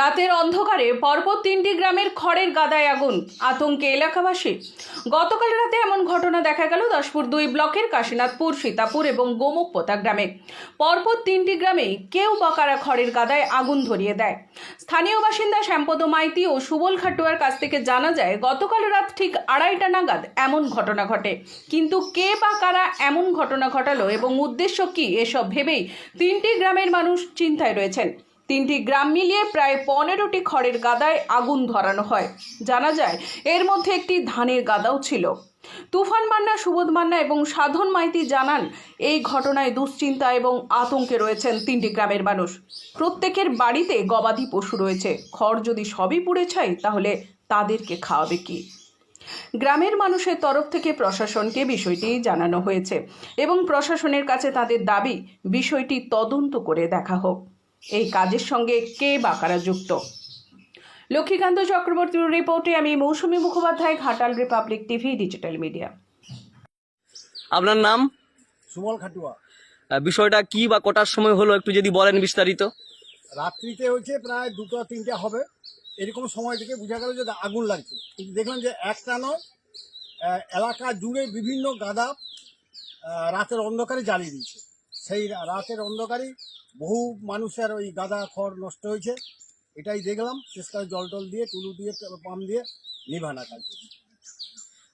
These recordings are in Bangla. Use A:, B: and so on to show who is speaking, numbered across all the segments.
A: রাতের অন্ধকারে পরপর তিনটি গ্রামের খড়ের গাদায় আগুন। আতঙ্কে এলাকাবাসী। গতকাল রাতে এমন ঘটনা দেখা গেল দশপুর দুই ব্লকের কাশীনাথপুর, সীতাপুর এবং গোমুখপোতা গ্রামে। পরপর তিনটি গ্রামেই কেউ বা কারা খড়ের গাদায় আগুন ধরিয়ে দেয়। স্থানীয় বাসিন্দা শ্যাম্পদ মাইতি ও সুবল খাটুয়ার কাছ থেকে জানা যায়, গতকাল রাত ঠিক আড়াইটা নাগাদ এমন ঘটনা ঘটে। কিন্তু কে বা কারা এমন ঘটনা ঘটালো এবং উদ্দেশ্য কি, এসব ভেবেই তিনটি গ্রামের মানুষ চিন্তায় রয়েছেন। তিনটি গ্রাম মিলিয়ে প্রায় পনেরোটি খড়ের গাদায় আগুন ধরানো হয়। জানা যায়, এর মধ্যে একটি ধানের গাদাও ছিল। তুফান মান্না, সুবোধ মান্না এবং সাধন মাইতি জানান, এই ঘটনায় দুশ্চিন্তা এবং আতঙ্কে রয়েছেন তিনটি গ্রামের মানুষ। প্রত্যেকের বাড়িতে গবাদি পশু রয়েছে। খড় যদি সবই পুড়ে ছাই তাহলে তাদেরকে খাওয়াবে কি? গ্রামের মানুষের তরফ থেকে প্রশাসনকে বিষয়টি জানানো হয়েছে এবং প্রশাসনের কাছে তাদের দাবি, বিষয়টি তদন্ত করে দেখা হোক। এই কাজের সঙ্গে কে বা কারা যুক্ত? লক্ষ্মীকান্ত চক্রবর্তীর রিপোর্টে আমি Mousumi Mukhopadhyay Ghatal Republic TV digital media.
B: আপনার নাম?
C: সুমল খাটুয়া।
B: বিষয়টা কি বা কটার সময় হলো একটু যদি বলেন বিস্তারিত।
C: রাত্রিতে হচ্ছে প্রায় দুটো তিনটে হবে। এরকম সময় থেকে বোঝা গেল যে আগুন লাগছে। কিন্তু দেখলাম যে একটা নয় এলাকা জুড়ে বিভিন্ন গাদা রাতের অন্ধকারে জ্বালিয়ে দিয়েছে। সেই রাতের অন্ধকারেই বহু মানুষের ওই গাদা খড় নষ্ট হয়েছে। এটাই দেখলাম শেষকালে জল টল দিয়ে টুলু দিয়ে পাম্প দিয়ে নিভানা কাজ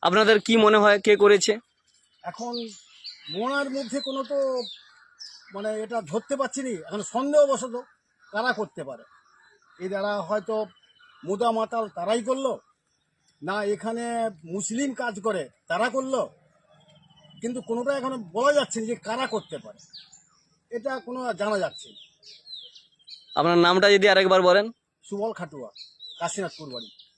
B: আপনাদের কি মনে হয় কে করেছে?
C: এখন মনার মধ্যে কোনো তো মানে এটা ধরতে পারছি নি এখন সন্দেহবশত কারা করতে পারে। এই যারা হয়তো মুদা মাতাল তারাই করল না এখানে মুসলিম কাজ করে তারা করল কিন্তু কোনোটা এখনও বলা যাচ্ছে না যে কারা করতে পারে। এটা কোনো জানা যাচ্ছে না।
B: আপনার নামটা যদি আরেকবার বলেন।
C: সুবল খাটুয়া কাশীনাথপুর বাড়ি।